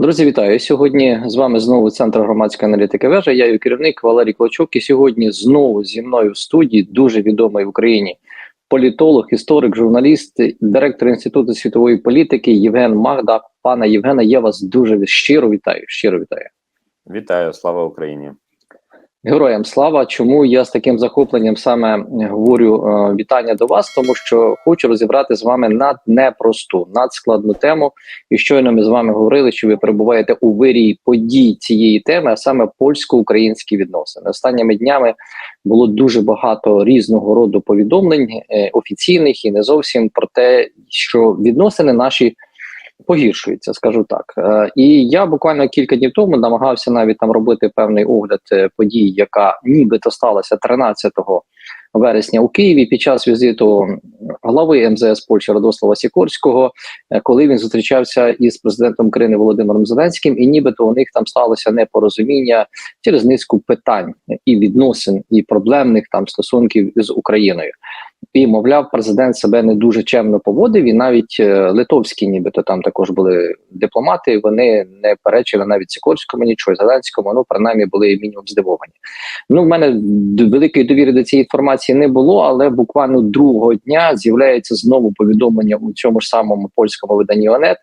Друзі, вітаю! Сьогодні з вами знову Центр громадської аналітики вежа. Я її керівник Валерій Клочук. І сьогодні знову зі мною в студії дуже відомий в Україні політолог, історик, журналіст, директор інституту світової політики Євген Магда. Пане Євгена, я вас дуже щиро вітаю. Щиро вітаю. Вітаю, слава Україні. Героям слава! Чому я з таким захопленням саме говорю е, вітання до вас? Тому що хочу розібрати з вами над непросту, надскладну тему. І щойно ми з вами говорили, що ви перебуваєте у вирії подій цієї теми, а саме польсько-українські відносини. Останніми днями було дуже багато різного роду повідомлень е, офіційних і не зовсім про те, що відносини наші погіршується, скажу так. Е, і я буквально кілька днів тому намагався навіть там робити певний огляд е, подій, яка нібито сталася 13 вересня у Києві під час візиту глави МЗС Польщі Радослава Сікорського, е, коли він зустрічався із президентом України Володимиром Зеленським, і нібито у них там сталося непорозуміння через низку питань і відносин, і проблемних там стосунків з Україною. І мовляв, президент себе не дуже чемно поводив, і навіть е, литовські, нібито там також були дипломати. Вони не перечили навіть Сікорському нічого Зеленському. Ну принаймні були мінімум здивовані. Ну в мене великої довіри до цієї інформації не було, але буквально другого дня з'являється знову повідомлення у цьому ж самому польському виданні ОНЕТ,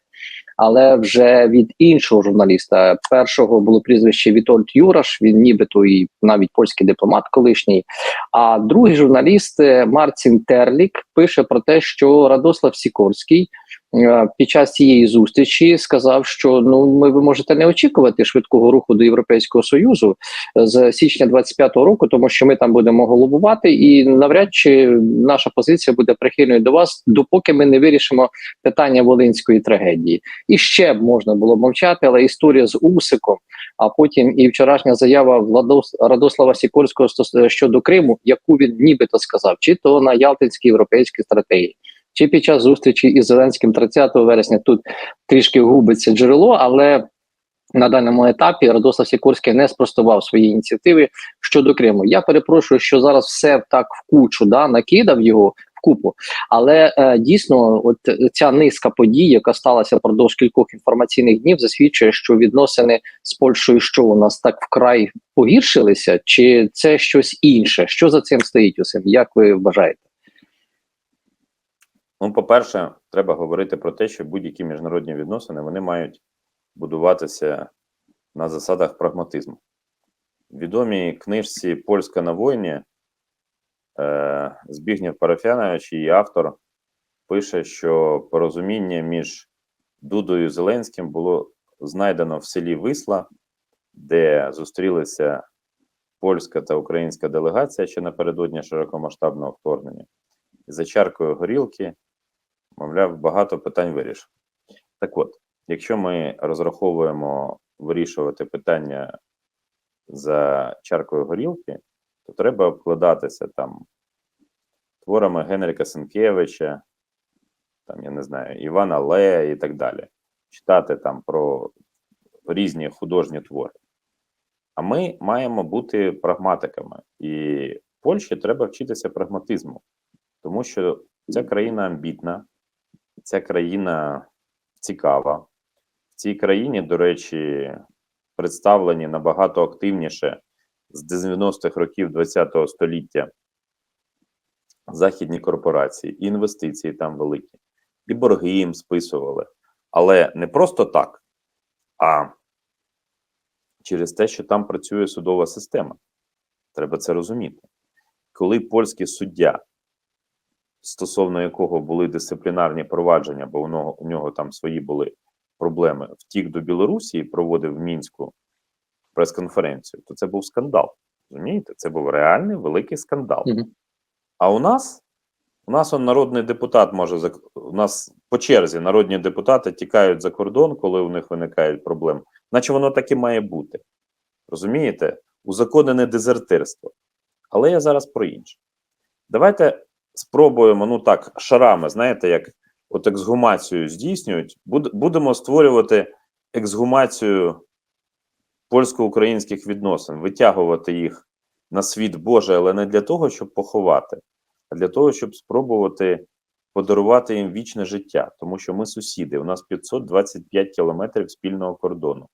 але вже від іншого журналіста. Першого було прізвище Вітольд Юраш. Він нібито і навіть польський дипломат колишній. А другий журналіст е, Марцін Терлік пише про те, що Радослав Сікорський. Е, Під час цієї зустрічі сказав, що ну ми ви можете не очікувати швидкого руху до Європейського союзу е, з січня 25-го року, тому що ми там будемо головувати, і навряд чи наша позиція буде прихильною до вас, допоки ми не вирішимо питання волинської трагедії. І ще б можна було мовчати, але історія з Усиком, а потім і вчорашня заява Владос Радослава Сікорського щодо Криму, яку він нібито сказав, чи то на Ялтинській європейській стратегії, чи під час зустрічі із Зеленським 30 вересня тут трішки губиться джерело, але на даному етапі Радослав Сікорський не спростував свої ініціативи щодо Криму. Я перепрошую, що зараз все так в кучу да накидав його в купу, але е, дійсно, от ця низка подій, яка сталася впродовж кількох інформаційних днів, засвідчує, що відносини з Польщею, що у нас так вкрай погіршилися, чи це щось інше? Що за цим стоїть усім? Як ви вважаєте? Ну, по-перше, треба говорити про те, що будь-які міжнародні відносини вони мають будуватися на засадах прагматизму. В відомій книжці Польська на війні е, Збігнєв Парафянович, її автор, пише, що порозуміння між Дудою і Зеленським було знайдено в селі Висла, де зустрілися польська та українська делегація ще напередодні широкомасштабного вторгнення. За чаркою горілки, мовляв, багато питань вирішив. Так от, якщо ми розраховуємо вирішувати питання за чаркою горілки, то треба обкладатися там творами Генріка Сенкевича, там, я не знаю, Івана Лея і так далі. Читати там про різні художні твори. А ми маємо бути прагматиками. І Польщі треба вчитися прагматизму, тому що ця країна амбітна, ця країна цікава. В цій країні, до речі, представлені набагато активніше з 90-х років ХХ століття західні корпорації, і інвестиції там великі, і борги їм списували. Але не просто так, а через те, що там працює судова система. Треба це розуміти. Коли польський суддя, стосовно якого були дисциплінарні провадження, бо у нього, у нього там свої були проблеми, втік до Білорусі і проводив в мінську прес-конференцію, то це був скандал. Розумієте? Це був реальний великий скандал. А у нас у нас он народний депутат може у нас по черзі народні депутати тікають за кордон, коли у них виникають проблеми. Наче воно так і має бути. Розумієте? Узаконене дезертирство. Але я зараз про інше. Давайте спробуємо, ну так, шарами, знаєте, як от ексгумацію здійснюють, будемо створювати ексгумацію польсько-українських відносин, витягувати їх на світ Божий, але не для того, щоб поховати, а для того, щоб спробувати подарувати їм вічне життя, тому що ми сусіди. У нас 525 кілометрів спільного кордону.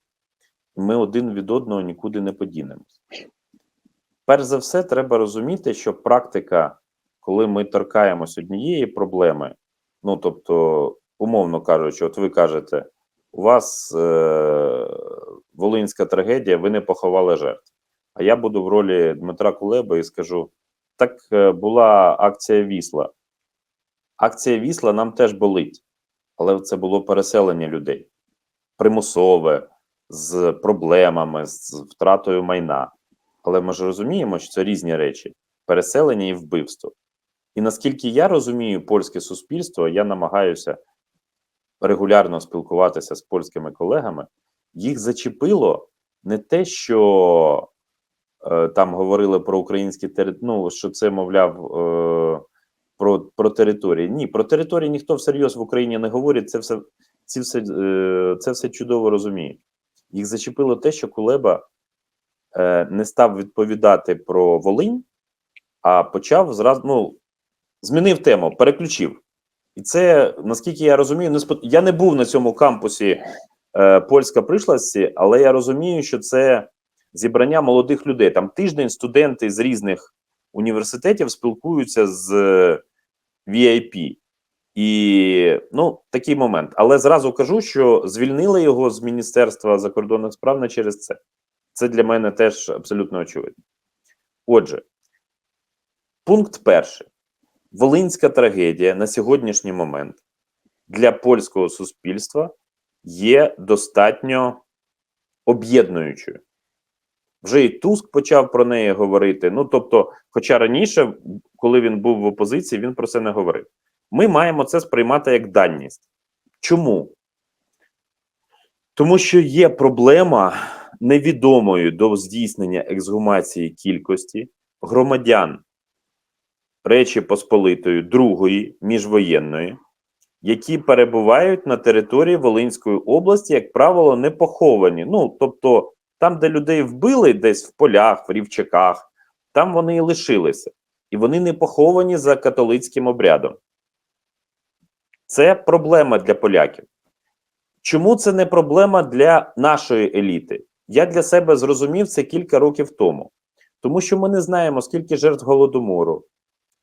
Ми один від одного нікуди не подінемось. Перш за все, треба розуміти, що практика, коли ми торкаємось однієї проблеми, ну тобто, умовно кажучи, от ви кажете, у вас е- волинська трагедія, ви не поховали жертв. А я буду в ролі Дмитра Кулеби і скажу: так е, була акція Вісла. Акція Вісла нам теж болить, але це було переселення людей примусове, з проблемами, з втратою майна. Але ми ж розуміємо, що це різні речі: переселення і вбивство. І наскільки я розумію польське суспільство, я намагаюся регулярно спілкуватися з польськими колегами, їх зачепило не те, що е, там говорили про українські території, ну, що це, мовляв, е, про, про території. Ні, про території ніхто всерйоз в Україні не говорить, це все, ці все, е, це все чудово розуміють. Їх зачепило те, що Кулеба е, не став відповідати про Волинь, а почав зразу, ну, змінив тему, переключив. І це, наскільки я розумію, не спо... я не був на цьому кампусі е, польська пришласті, але я розумію, що це зібрання молодих людей. Там тиждень студенти з різних університетів спілкуються з е, VIP. І ну, такий момент. Але зразу кажу, що звільнили його з Міністерства закордонних справ не через це. Це для мене теж абсолютно очевидно. Отже, пункт перший. Волинська трагедія на сьогоднішній момент для польського суспільства є достатньо об'єднуючою. Вже і Туск почав про неї говорити. Ну тобто, хоча раніше, коли він був в опозиції, він про це не говорив. Ми маємо це сприймати як даність. Чому? Тому що є проблема невідомої до здійснення ексгумації кількості громадян Речі Посполитої Другої міжвоєнної, які перебувають на території Волинської області, як правило, не поховані. Ну, тобто, там, де людей вбили, десь в полях, в рівчаках, там вони і лишилися. І вони не поховані за католицьким обрядом. Це проблема для поляків. Чому це не проблема для нашої еліти? Я для себе зрозумів це кілька років тому. Тому що ми не знаємо, скільки жертв голодомору.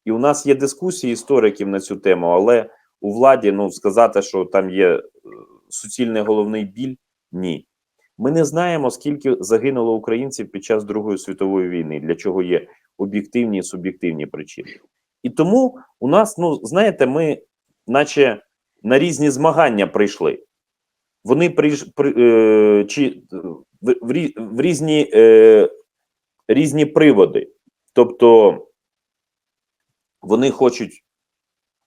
І у нас є дискусії істориків на цю тему, але у владі ну, сказати, що там є е, суцільний головний біль, ні. Ми не знаємо, скільки загинуло українців під час Другої світової війни, для чого є об'єктивні і суб'єктивні причини. І тому у нас, ну знаєте, ми, наче на різні змагання прийшли. Вони прийш, при, е, чи, в, в, в різні, е, різні приводи. Тобто вони хочуть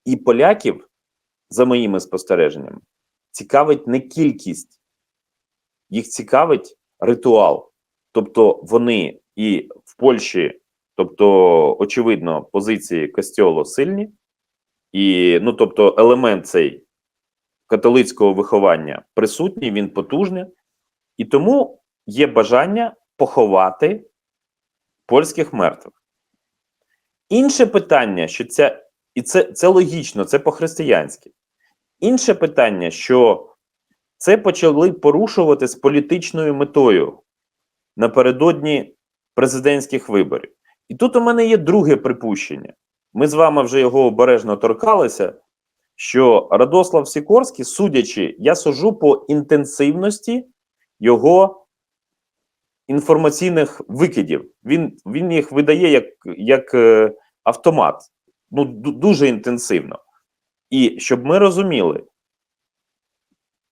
і поляків, за моїми спостереженнями, цікавить не кількість, їх цікавить ритуал. Тобто вони і в Польщі, тобто, очевидно, позиції Костьолу сильні, і ну, тобто, елемент цей католицького виховання присутній, він потужний, і тому є бажання поховати польських мертвих. Інше питання, що це, і це, це логічно, це по-християнськи. Інше питання, що це почали порушувати з політичною метою напередодні президентських виборів. І тут у мене є друге припущення. Ми з вами вже його обережно торкалися. Що Радослав Сікорський, судячи, я сужу по інтенсивності його інформаційних викидів. Він він їх видає як як е, автомат, ну дуже інтенсивно. І щоб ми розуміли,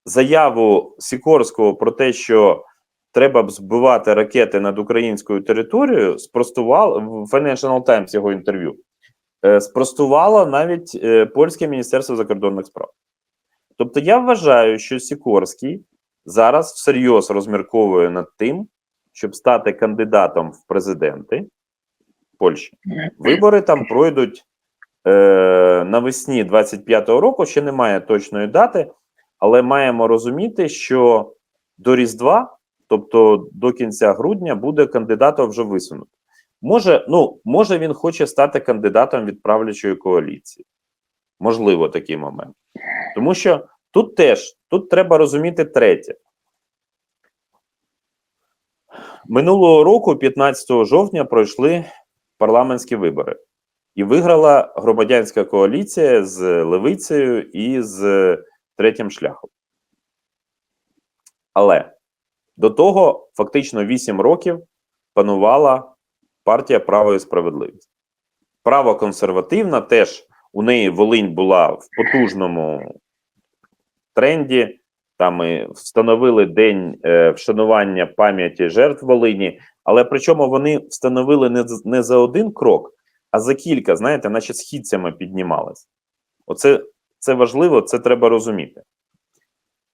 заяву Сікорського про те, що треба б збивати ракети над українською територією, спростував в Financial Times його інтерв'ю. е, Спростувало навіть е, польське міністерство закордонних справ. Тобто, я вважаю, що Сікорський зараз всерйоз розмірковує над тим, щоб стати кандидатом в президенти Польщі. Вибори там пройдуть е, навесні 25-го року. Ще немає точної дати, але маємо розуміти, що до Різдва, тобто до кінця грудня, буде кандидатом вже висунути. Може, ну може він хоче стати кандидатом від правлячої коаліції. Можливо, такий момент. Тому що тут теж тут треба розуміти третє. Минулого року, 15 жовтня, пройшли парламентські вибори, і виграла громадянська коаліція з левицею і з третім шляхом. Але до того фактично 8 років панувала партія право і справедливість. Право консервативна теж у неї Волинь була в потужному тренді. Там і встановили день е, вшанування пам'яті жертв Волині, але причому вони встановили не, не за один крок, а за кілька, знаєте, наче східцями піднімались. Оце це важливо, це треба розуміти.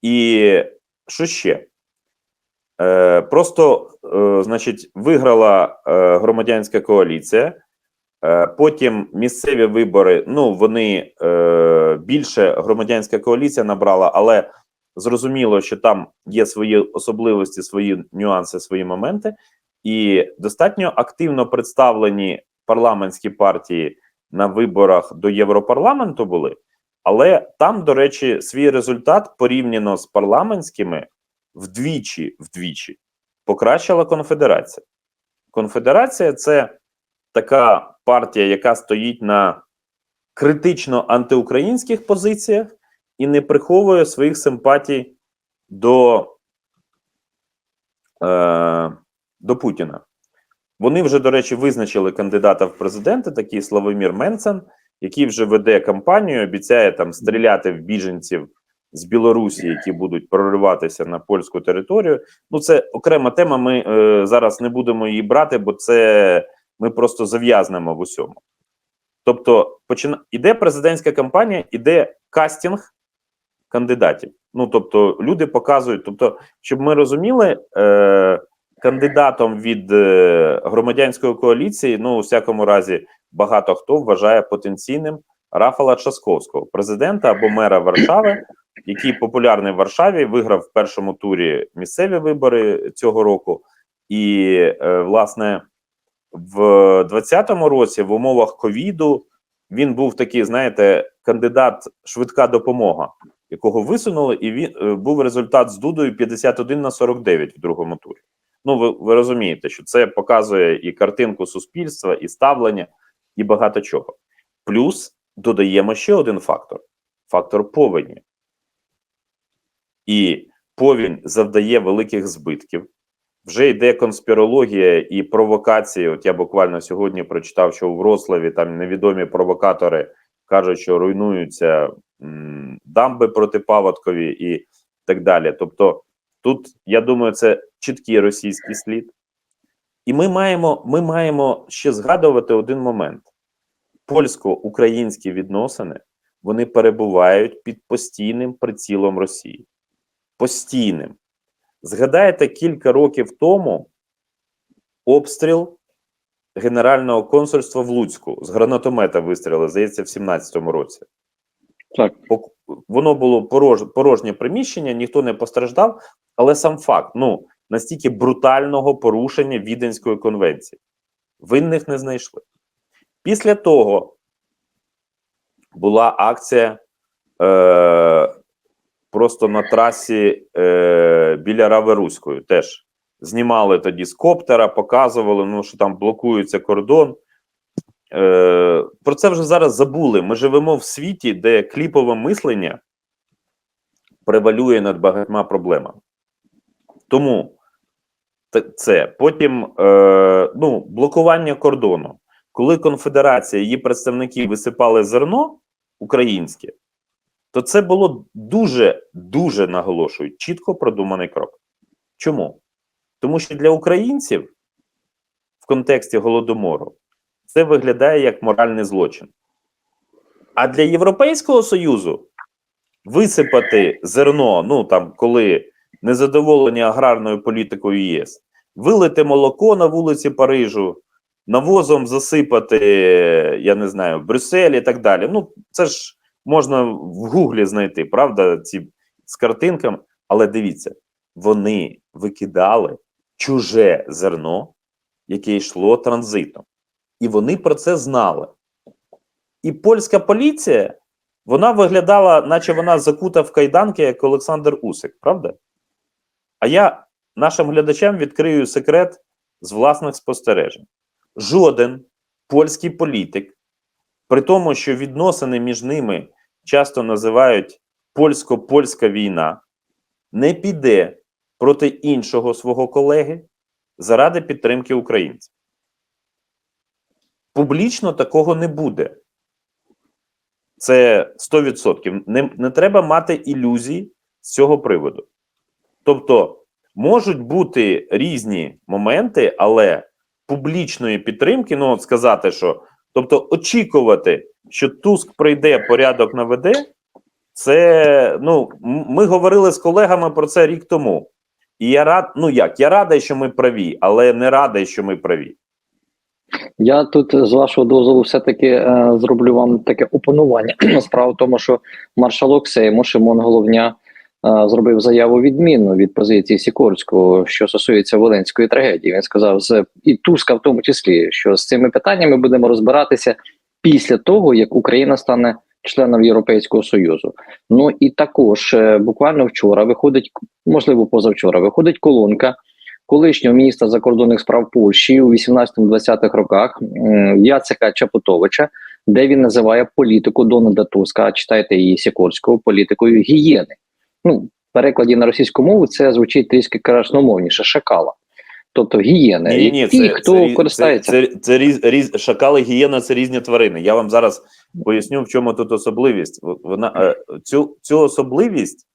І що ще? Е, просто, е, значить, виграла е, громадянська коаліція. Е, потім місцеві вибори, ну вони е, більше громадянська коаліція набрала, але зрозуміло, що там є свої особливості, свої нюанси, свої моменти, і достатньо активно представлені парламентські партії на виборах до Європарламенту були. Але там, до речі, свій результат порівняно з парламентськими вдвічі, вдвічі покращила конфедерація. Конфедерація це така партія, яка стоїть на критично антиукраїнських позиціях і не приховує своїх симпатій до, е, до Путіна. Вони вже, до речі, визначили кандидата в президенти, такий Славомір Менцен, який вже веде кампанію, обіцяє там стріляти в біженців з Білорусі, які будуть прориватися на польську територію. Ну, це окрема тема. Ми е, зараз не будемо її брати, бо це ми просто зав'язнемо в усьому. Тобто, почина... іде президентська кампанія, іде кастинг кандидатів. Ну, тобто, люди показують, тобто, щоб ми розуміли, е, кандидатом від е, громадянської коаліції, ну, у всякому разі, багато хто вважає потенційним Рафала Часковського, президента або мера Варшави, який популярний в Варшаві, виграв в першому турі місцеві вибори цього року, і, е, власне, в 2020 році в умовах ковіду він був такий, знаєте, кандидат швидка допомога, якого висунули, і він е, був результат з Дудою 51 на 49 в другому турі. Ну, ви, ви розумієте, що це показує і картинку суспільства, і ставлення, і багато чого. Плюс додаємо ще один фактор: фактор повені. І повінь завдає великих збитків. Вже йде конспірологія і провокації. От я буквально сьогодні прочитав, що у Вроцлаві там невідомі провокатори кажуть, що руйнуються дамби протипаводкові і так далі. Тобто, тут я думаю, це чіткий російський слід. І ми маємо, ми маємо ще згадувати один момент: польсько-українські відносини вони перебувають під постійним прицілом Росії. Постійним. Згадаєте, кілька років тому обстріл Генерального консульства в Луцьку з гранатомета вистрілили, здається, в 17-му році. Так. Воно було порож, порожнє приміщення, ніхто не постраждав, але сам факт ну настільки брутального порушення Віденської конвенції. Винних не знайшли. Після того була акція е, просто на трасі е, біля Раверуської. Теж знімали тоді з коптера, показували, ну, що там блокується кордон. Е, про це вже зараз забули. Ми живемо в світі, де кліпове мислення превалює над багатьма проблемами. Тому це потім е, ну, блокування кордону. Коли конфедерація її представники висипали зерно українське, то це було дуже, дуже наголошую, чітко продуманий крок. Чому? Тому що для українців в контексті голодомору це виглядає як моральний злочин. А для Європейського Союзу висипати зерно, ну там, коли незадоволені аграрною політикою ЄС, вилити молоко на вулиці Парижу, навозом засипати, я не знаю, Брюссель і так далі. Ну, це ж можна в Гуглі знайти, правда, ці з картинками. Але дивіться, вони викидали чуже зерно, яке йшло транзитом. І вони про це знали. І польська поліція вона виглядала, наче вона закута в кайданки, як Олександр Усик, правда? А я нашим глядачам відкрию секрет з власних спостережень. Жоден польський політик, при тому, що відносини між ними часто називають польсько-польська війна, не піде проти іншого свого колеги заради підтримки українців. Публічно такого не буде. Це 100%. Не, не треба мати ілюзій з цього приводу. Тобто, можуть бути різні моменти, але публічної підтримки, ну от сказати, що тобто очікувати, що Туск прийде, порядок наведе, це ну ми говорили з колегами про це рік тому. І я рад, ну як, я радий, що ми праві, але не радий, що ми праві. Я тут з вашого дозволу все-таки е, зроблю вам таке опанування. Справа в тому, що маршалок Сейму Шимон Головня е, зробив заяву відмінну від позиції Сікорського, що стосується Волинської трагедії. Він сказав, з і Туска в тому числі, що з цими питаннями будемо розбиратися після того, як Україна стане членом Європейського Союзу. Ну і також е, буквально вчора виходить, можливо, позавчора виходить колонка колишнього міністра закордонних справ Польщі у 18-20-х роках Яцека Чапутовича, де він називає політику Дональда Туска, читайте її Сікорського, політикою гієни. Ну, в перекладі на російську мову це звучить трішки красномовніше шакала. Тобто гієни. Ні, ні, Ті, це, хто це, користається. Це, це, це різ, різ, шакали гієна це різні тварини. Я вам зараз поясню, в чому тут особливість. Вона е, цю, цю особливість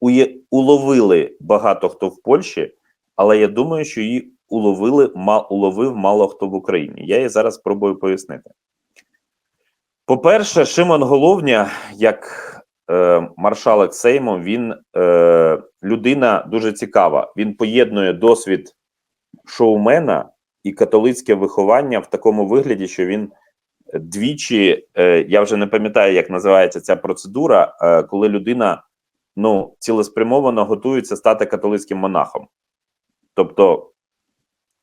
ує, уловили багато хто в Польщі, але я думаю, що її уловили, ма, уловив мало хто в Україні. Я її зараз спробую пояснити. По-перше, Шимон Головня, як е, маршалок Сейму, він е, людина дуже цікава. Він поєднує досвід шоумена і католицьке виховання в такому вигляді, що він двічі, е, я вже не пам'ятаю, як називається ця процедура, е, коли людина ну, цілеспрямовано готується стати католицьким монахом. Тобто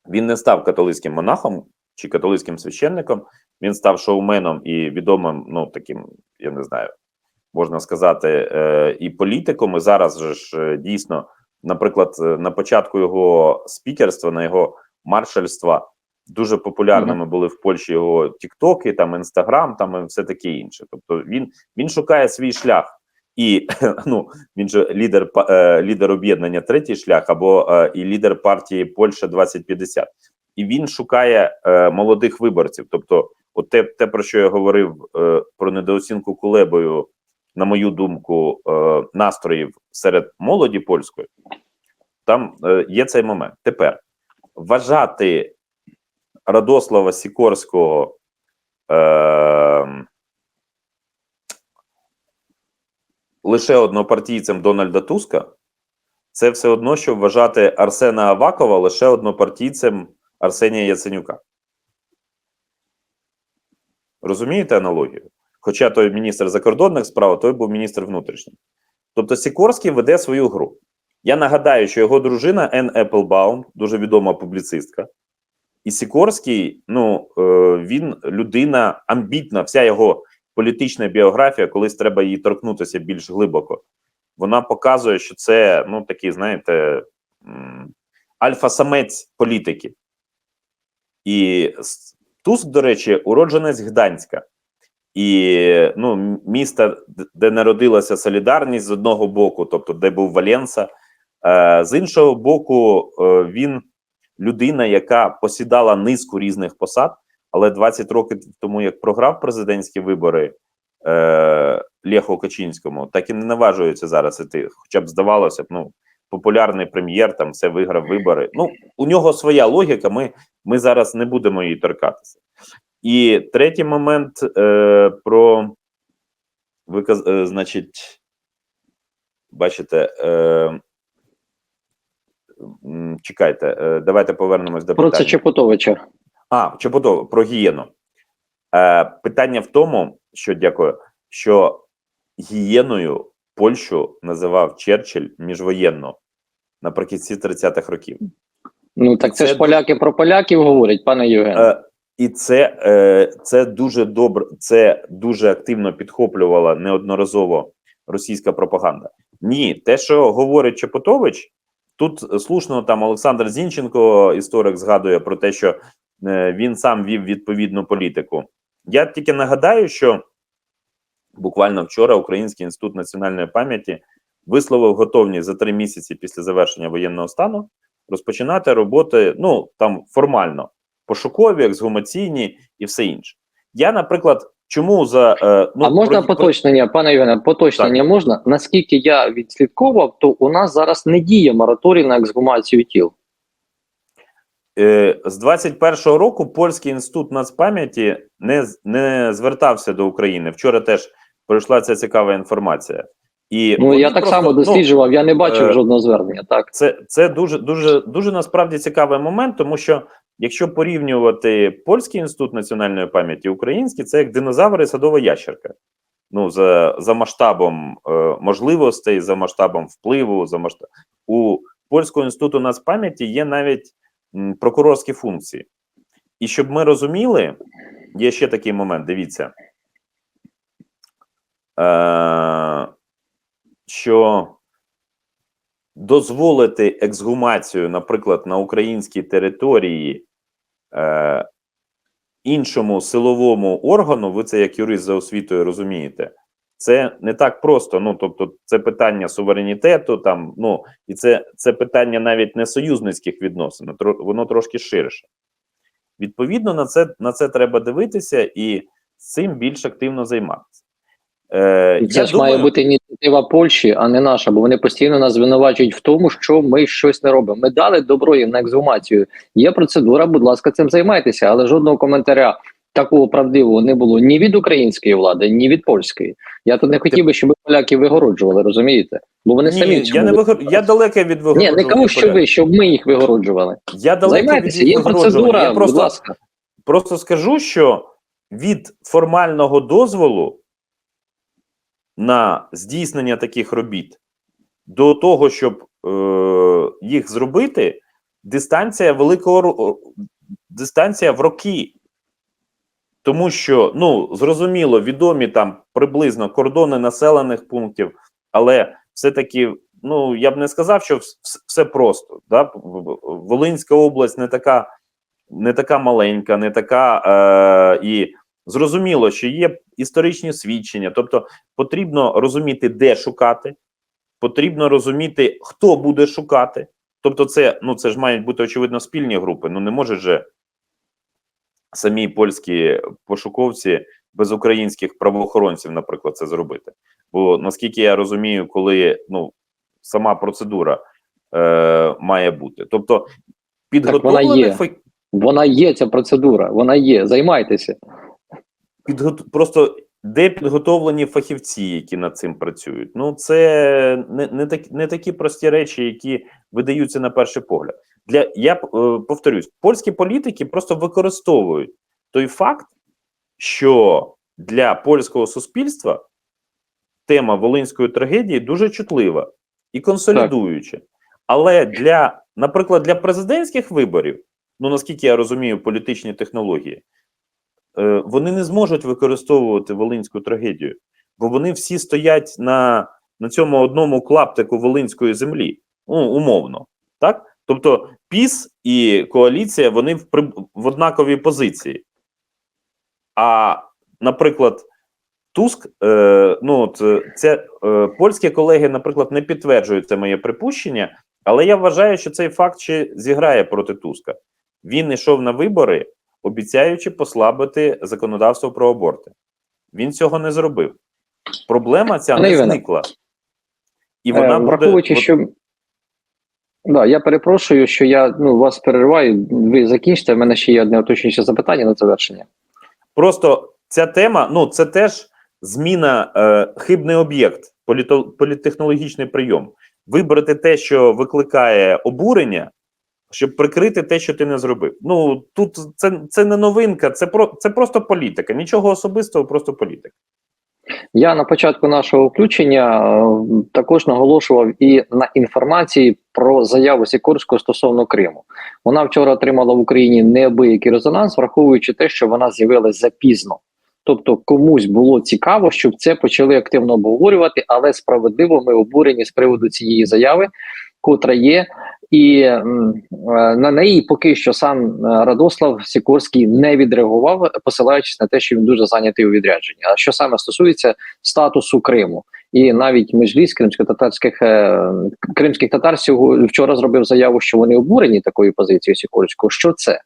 він не став католицьким монахом чи католицьким священником, він став шоуменом і відомим, ну таким, я не знаю, можна сказати, е, і політиком. І зараз же ж е, дійсно, наприклад, е, на початку його спікерства, на його маршальства, дуже популярними були в Польщі його Тіктоки, там Інстаграм, там і все таке інше. Тобто він, він шукає свій шлях. І ну він же лідер е, лідер об'єднання третій шлях, або е, і лідер партії Польща 2050. І він шукає е, молодих виборців. Тобто, от те, те, про що я говорив про недооцінку Кулебою, на мою думку, настроїв серед молоді польської, там є цей момент. Тепер вважати Радослава Сікорського. Лише однопартійцем Дональда Туска, це все одно, що вважати Арсена Авакова лише однопартійцем Арсенія Яценюка. Розумієте аналогію? Хоча той міністр закордонних справ, той був міністр внутрішніх. Тобто Сікорський веде свою гру. Я нагадаю, що його дружина Ен Еплбаум, дуже відома публіцистка. І Сікорський, ну, е, він людина амбітна, вся його політична біографія, колись треба її торкнутися більш глибоко. Вона показує, що це ну такий, знаєте, альфа-самець політики. І Туск, до речі, уродженець Гданська. І ну, міста, де народилася солідарність з одного боку, тобто де був Валенса. Е, з іншого боку, е, він людина, яка посідала низку різних посад, але 20 років тому, як програв президентські вибори е, Леху Качинському, так і не наважується зараз іти. Хоча б здавалося б, ну популярний прем'єр там все виграв вибори. Ну, у нього своя логіка. Ми, ми зараз не будемо її торкатися. І третій момент е, про виказ, е, значить, бачите. Е, Чекайте, е, давайте повернемось до Про питання. це Чепутовича. А, Чоботово, про гієну. Е, питання в тому, що дякую, що гієною Польщу називав Черчилль міжвоєнно наприкінці 30-х років. Ну так це, Це ж поляки про поляків говорять, пане Євгене. Е, І це, е, це дуже добре, це дуже активно підхоплювала неодноразово російська пропаганда. Ні, те, що говорить Чепотович, тут слушно там Олександр Зінченко, історик, згадує про те, що він сам вів відповідну політику. Я тільки нагадаю, що буквально вчора Український інститут національної пам'яті висловив готовність за три місяці після завершення воєнного стану розпочинати роботи, ну там формально пошукові, ексгумаційні і все інше. Я, наприклад, чому за е, ну а можна про- поточнення, пане Євгене, поточнення можна? Наскільки я відслідковував, то у нас зараз не діє мораторій на ексгумацію тіл. Е, з 21-го року польський інститут нацпам'яті не, не звертався до України. Вчора теж пройшла ця цікава інформація. І Ну я так просто, само ну, досліджував, я не бачив е, жодного звернення. Так Це, це дуже, дуже, дуже насправді цікавий момент, тому що якщо порівнювати польський інститут національної пам'яті, український, це як динозавр і садова ящерка. Ну, за, за масштабом е, можливостей, за масштабом впливу, за масштаб... у польського інституту нацпам'яті є навіть прокурорські функції. І щоб ми розуміли, є ще такий момент, дивіться. Е, що дозволити ексгумацію, наприклад, на українській території е, іншому силовому органу, ви це як юрист за освітою розумієте, це не так просто. Ну, тобто, це питання суверенітету, там, ну, і це, це питання навіть не союзницьких відносин, воно трошки ширше. Відповідно, на це, на це треба дивитися і цим більш активно займатися. Е, І це я ж має бути ініціатива Польщі, а не наша, бо вони постійно нас звинувачують в тому, що ми щось не робимо. Ми дали добро їм на ексгумацію. Є процедура, будь ласка, цим займайтеся, але жодного коментаря такого правдивого не було ні від української влади, ні від польської. Я тут не хотів би, щоб поляки вигороджували, розумієте? Бо вони самі Ні, я не вигор... я далеке від Ні, не кажу, що ви, щоб ми їх вигороджували. Я далеке від є процедура, Я просто, будь ласка. просто скажу, що від формального дозволу на здійснення таких робіт до того, щоб е, їх зробити, дистанція великого дистанція в роки. Тому що, ну, зрозуміло, відомі там приблизно кордони населених пунктів, але все-таки, ну, я б не сказав, що вс- вс- все просто. Да? Волинська область не така, не така маленька, не така. Е, і зрозуміло, що є історичні свідчення, тобто потрібно розуміти, де шукати, потрібно розуміти, хто буде шукати. Тобто, це, ну, це ж мають бути, очевидно, спільні групи. Ну, не може же самі польські пошуковці без українських правоохоронців, наприклад, це зробити. Бо наскільки я розумію, коли ну сама процедура е, має бути, тобто підготовлених є. фа- Вона є ця процедура, вона є. Займайтеся. підгот... просто де підготовлені фахівці, які над цим працюють. Ну це не, не, так, не такі прості речі, які видаються на перший погляд. Для я е, повторюсь, польські політики просто використовують той факт, що для польського суспільства тема волинської трагедії дуже чутлива і консолідуюча. Але для, наприклад, для президентських виборів, ну наскільки я розумію, політичні технології, е, вони не зможуть використовувати волинську трагедію, бо вони всі стоять на, на цьому одному клаптику волинської землі, ну, умовно. Так? Тобто ПІС і коаліція вони в, при- в однаковій позиції. А, наприклад, Туск, е, ну е, це е, польські колеги, наприклад, не підтверджують це моє припущення, але я вважаю, що цей факт ще зіграє проти Туска. Він йшов на вибори, обіцяючи послабити законодавство про аборти. Він цього не зробив. Проблема ця не зникла. І вона Е, буде. враховуючи, що да, я перепрошую, що я ну вас перериваю. Ви закінчите. В мене ще є одне уточнююче запитання на завершення. Просто ця тема, ну це теж зміна, е, хибний об'єкт, політо, політтехнологічний прийом. Вибрати те, що викликає обурення, щоб прикрити те, що ти не зробив. Ну тут це, це не новинка, це про це просто політика. Нічого особистого, просто політика. Я на початку нашого включення е, також наголошував і на інформації про заяву Сікорського стосовно Криму. Вона вчора отримала в Україні неабиякий резонанс, враховуючи те, що вона з'явилась запізно. Тобто комусь було цікаво, щоб це почали активно обговорювати, але справедливо ми обурені з приводу цієї заяви, котра є. І е, на неї поки що сам е, Радослав Сікорський не відреагував, посилаючись на те, що він дуже зайнятий у відрядженні. А що саме стосується статусу Криму, і навіть межліс кримсько-татарських е, кримських татар вчора зробив заяву, що вони обурені такою позицією Сікорського. Що це?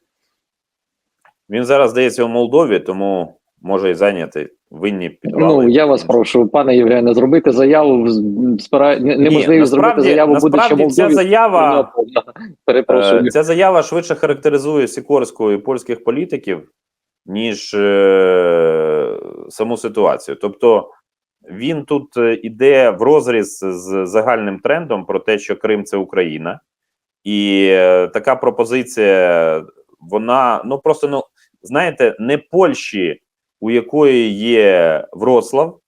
Він зараз здається у Молдові, тому може і зайняти винні підвали. Ну я вас прошу, пане Євгене, зробити заяву спира... не- неможливо зробити насправді- заяву, буде що насправді ця заява Перепрошую. Е, Ця заява швидше характеризує Сікорського і польських політиків, ніж е, саму ситуацію. Тобто він тут е, іде в розріз з загальним трендом про те, що Крим це Україна, і е, така пропозиція, вона ну просто ну знаєте, не Польщі, у якої є Вроцлав,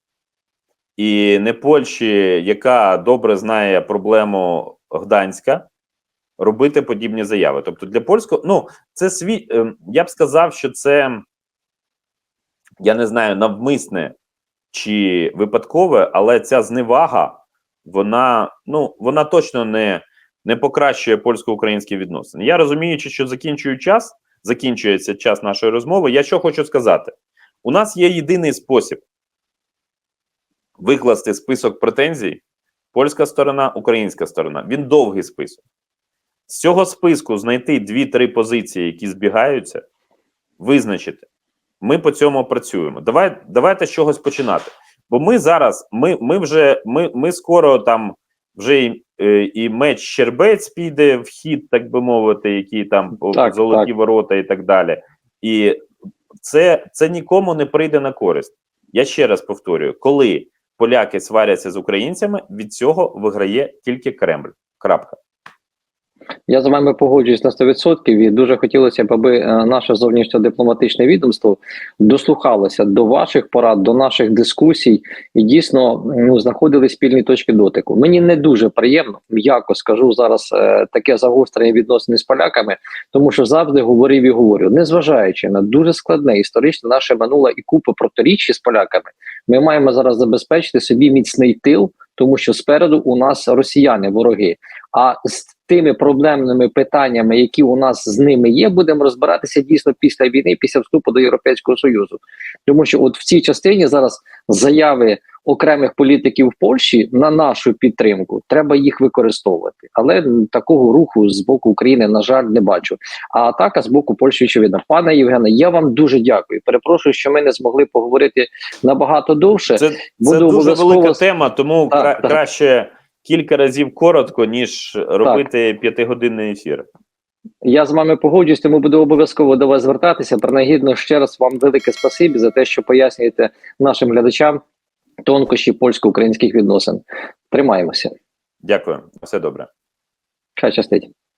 і не Польщі, яка добре знає проблему Гданська робити подібні заяви. Тобто для польського, ну це свій. е, Я б сказав, що це я не знаю, навмисне чи випадкове, але ця зневага, вона ну вона точно не, не покращує польсько-українські відносини. Я розуміючи, що закінчую час, закінчується час нашої розмови. Я що хочу сказати: у нас є єдиний спосіб викласти список претензій. Польська сторона, українська сторона. Він довгий список. З цього списку знайти дві-три позиції, які збігаються, визначити. Ми по цьому працюємо. Давай, давайте з чогось починати. Бо ми зараз, ми, ми вже ми, ми скоро там вже і, е, і меч Щербець піде в хід, так би мовити, які там Так, золоті так. ворота і так далі. І це, це нікому не прийде на користь. Я ще раз повторюю: коли поляки сваряться з українцями, від цього виграє тільки Кремль. Крапка. Я з вами погоджуюсь на 100% і дуже хотілося б, аби е, наше зовнішньодипломатичне відомство дослухалося до ваших порад, до наших дискусій і дійсно ну, знаходили спільні точки дотику. Мені не дуже приємно, м'яко скажу зараз е, таке загострення відносини з поляками, тому що завжди говорив і говорю, незважаючи на дуже складне історичне наше минуле і купу протиріччя з поляками, ми маємо зараз забезпечити собі міцний тил, тому що спереду у нас росіяни, вороги. А з тими проблемними питаннями, які у нас з ними є, будемо розбиратися дійсно після війни, після вступу до Європейського союзу, тому що от в цій частині зараз заяви окремих політиків в Польщі на нашу підтримку треба їх використовувати, але такого руху з боку України на жаль не бачу. А атака з боку Польщі очевидна. Пане Євгене, я вам дуже дякую. Перепрошую, що ми не змогли поговорити набагато довше. Це, це Буду дуже обов'язково велика тема, тому Так, кра- так. краще кілька разів коротко, ніж робити п'ятигодинний ефір. Я з вами погоджуюсь, тому буду обов'язково до вас звертатися. Принагідно ще раз вам велике спасибі за те, що пояснюєте нашим глядачам тонкощі польсько-українських відносин. Тримаємося. Дякую, все добре. Хай щастить.